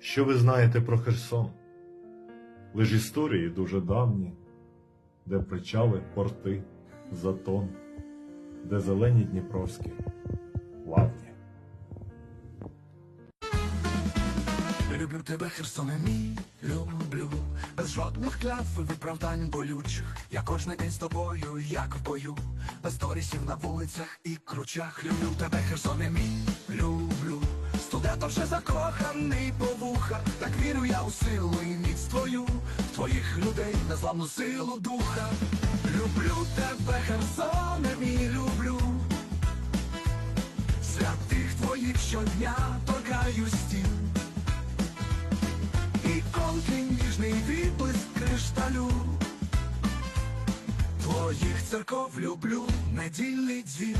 Що ви знаєте про Херсон? Лиш історії дуже давні, де причали порти, затон, де зелені дніпровські лавні. Люблю тебе, Херсоне мій, люблю, без жодних кляв і виправдань болючих. Я кожний день з тобою, як в бою, без сторісів на вулицях і кручах. Люблю тебе, Херсоне мій, люблю. Студентом вже закоханий по вуха, так вірю я у силу і міць твою, твоїх людей незламну силу духа. Люблю тебе, Херсоне мій, люблю. Святих твоїх щодня торкаю стін. Іконки ніжний відблиск кришталю Твоїх церков люблю недільний дзвін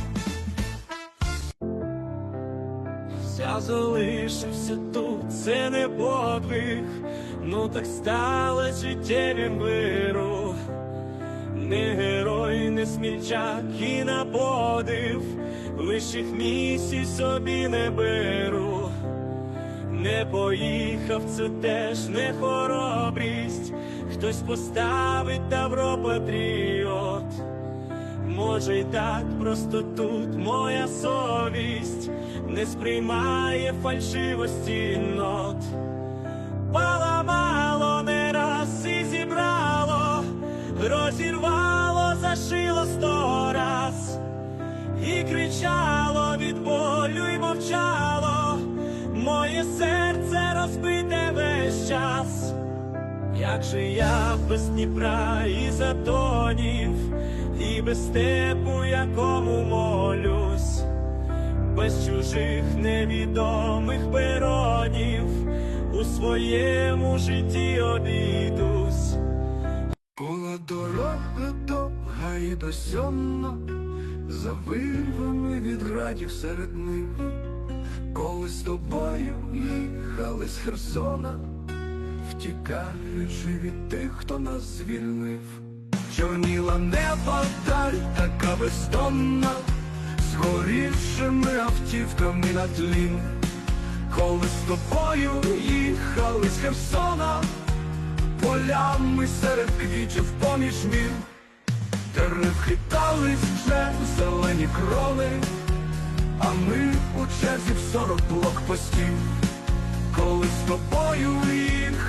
Я залишився тут, це не подвиг, ну так стало життєвім виру. Не герой, не смільчак і на подив, лиших місій собі не беру. Не поїхав, це теж не хоробрість, хтось поставить тавро патріот. Може й так, просто тут моя совість не сприймає фальшивості нот. Же я без Дніпра і затонів, і без степу, якому молюсь, без чужих невідомих перонів, у своєму житті обійдусь. Була дорога довга і досьонна, за вирвами від градів серед них, коли з тобою їхали з Херсона, втікаючи від тих, хто нас звільнив. Чорніла неба даль, така бездонна, згорівшими автівками на тлі. Коли з тобою їхали з Херсона, полями серед квітів поміж мір, Дерев хитались вже зелені крони, а ми у черзі в сорок блокпостів, коли з тобою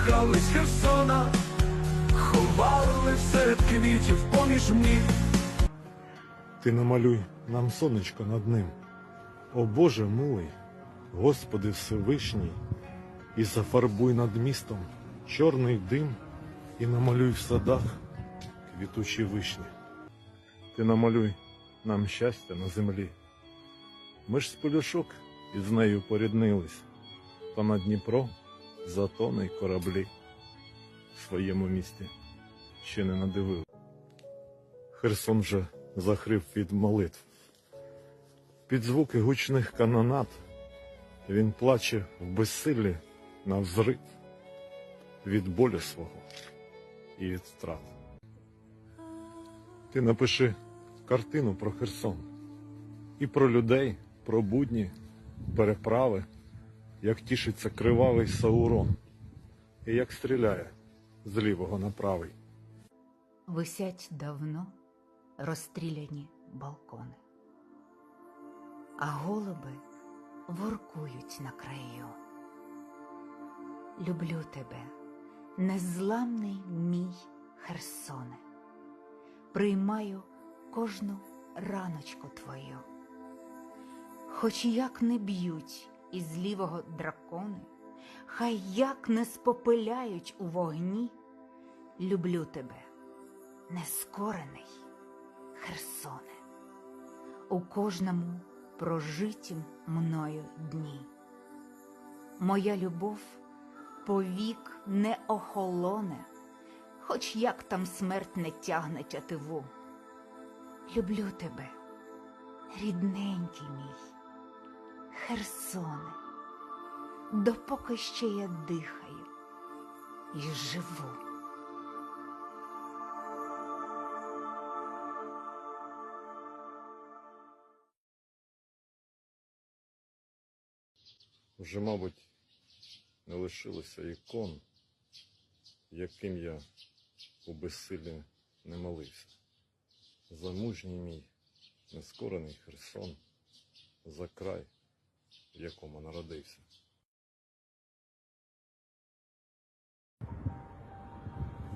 з Херсона, ховали серед квітів поміж мір. Ти намалюй нам сонечко над ним. О Боже милий, Господи Всевишній, і зафарбуй над містом чорний дим, і намалюй в садах квітучі вишні. Ти намалюй нам щастя на землі. Ми ж з полюшок із нею поріднились, то на Дніпро затоне й кораблі в своєму місті ще не надивили. Херсон вже захрип від молитв. Під звуки гучних канонат він плаче в безсиллі на взрив від болю свого і від втрат. Ти напиши картину про Херсон і про людей, про будні, переправи, як тішиться кривавий Саурон, і як стріляє з лівого на правий. Висять давно розстріляні балкони, а голуби воркують на краю. Люблю тебе, незламний мій Херсоне, приймаю кожну раночку твою. Хоч як не б'ють із лівого дракони, хай як не спопиляють у вогні, люблю тебе нескорений Херсоне, у кожному прожитім мною дні. Моя любов повік не охолоне, хоч як там смерть не тягне тятиву. Люблю тебе, рідненький мій, Херсоне, допоки ще я дихаю і живу. Вже, мабуть, не лишилося ікон, яким я у безсиллі не молився. За мужній мій нескорений Херсон, за край, в якому народився.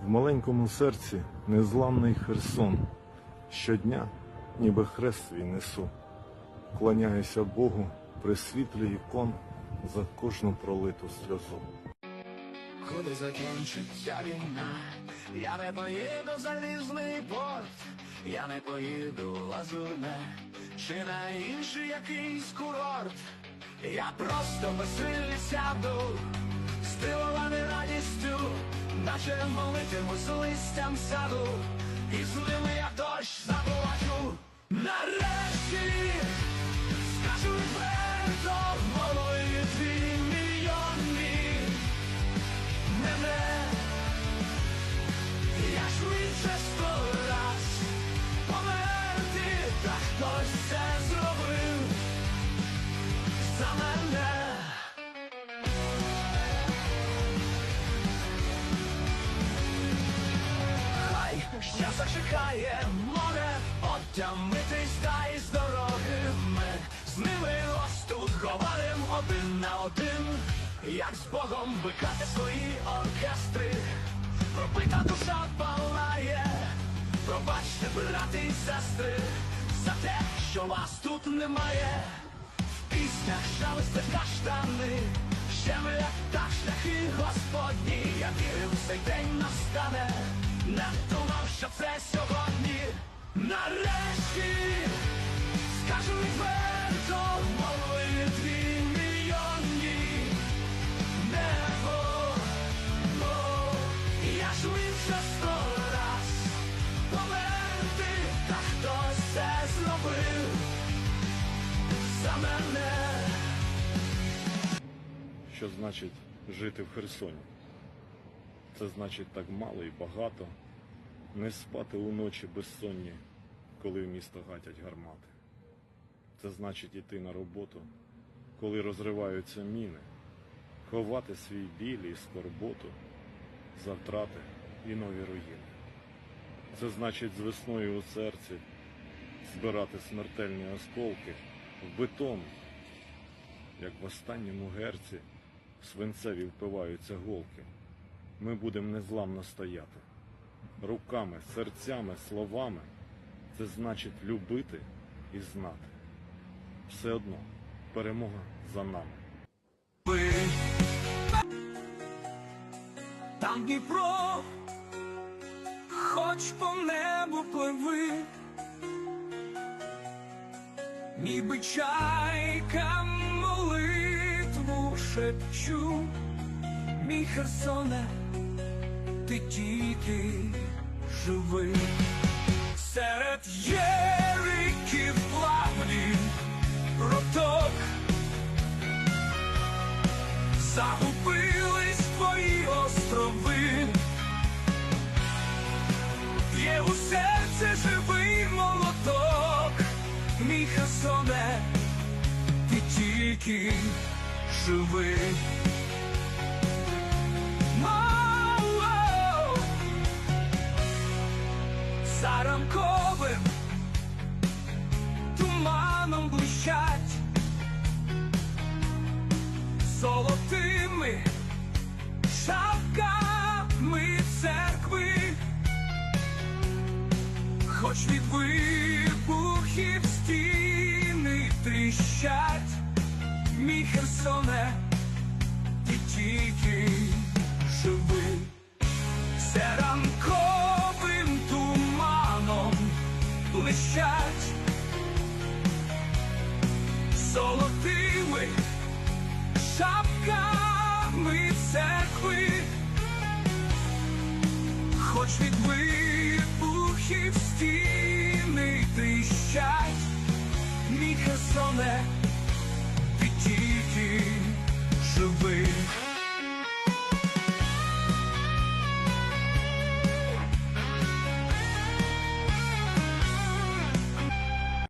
В маленькому серці незламний Херсон. Щодня, ніби хрест свій несу. Кланяюся Богу при світлі ікон за кожну пролиту сльозу. Коли закінчиться війна, я не поїду в залізний порт, я не поїду в лазурне, чи на інший якийсь курорт. Я просто безсильний сяду, стилований радістю, наче молитимусь листям саду, і з я дощ зачекає море, отямитись та із дороги ми з ними ось тут говорим один на один, як з Богом викати свої оркестри, пробита душа палає, пробачте, брати і сестри, за те, що вас тут немає, в піснях шелестять каштани, щемлять та шляхи Господні, я вірив, цей день настане, не думав, що це сьогодні, нарешті скажу відверто, молитві мільйонні небо, бо я швидше сто раз померти, та хтось це зробив за мене. Що значить жити в Херсоні? Це значить так мало і багато, не спати уночі безсонні, коли в місто гатять гармати. Це значить іти на роботу, коли розриваються міни, ховати свій біль і скорботу за втрати і нові руїни. Це значить з весною у серці збирати смертельні осколки в бетон, як в останньому герці свинцеві впиваються голки. Ми будемо незламно стояти. Руками, серцями, словами. Це значить любити і знати. Все одно перемога за нами. Там Дніпро, хоч по небу пливи, ніби чайка молитву шепчу, мій Херсоне, ти тільки живи. Серед єриків плавні проток Загубились твої острови, є у серці живий молоток, мій Херсоне, ти тільки живий. Ранковим туманом блищать. Золотими шапками церкви, хоч від вибухів стіни тріщать, мій Херсоне, ти тільки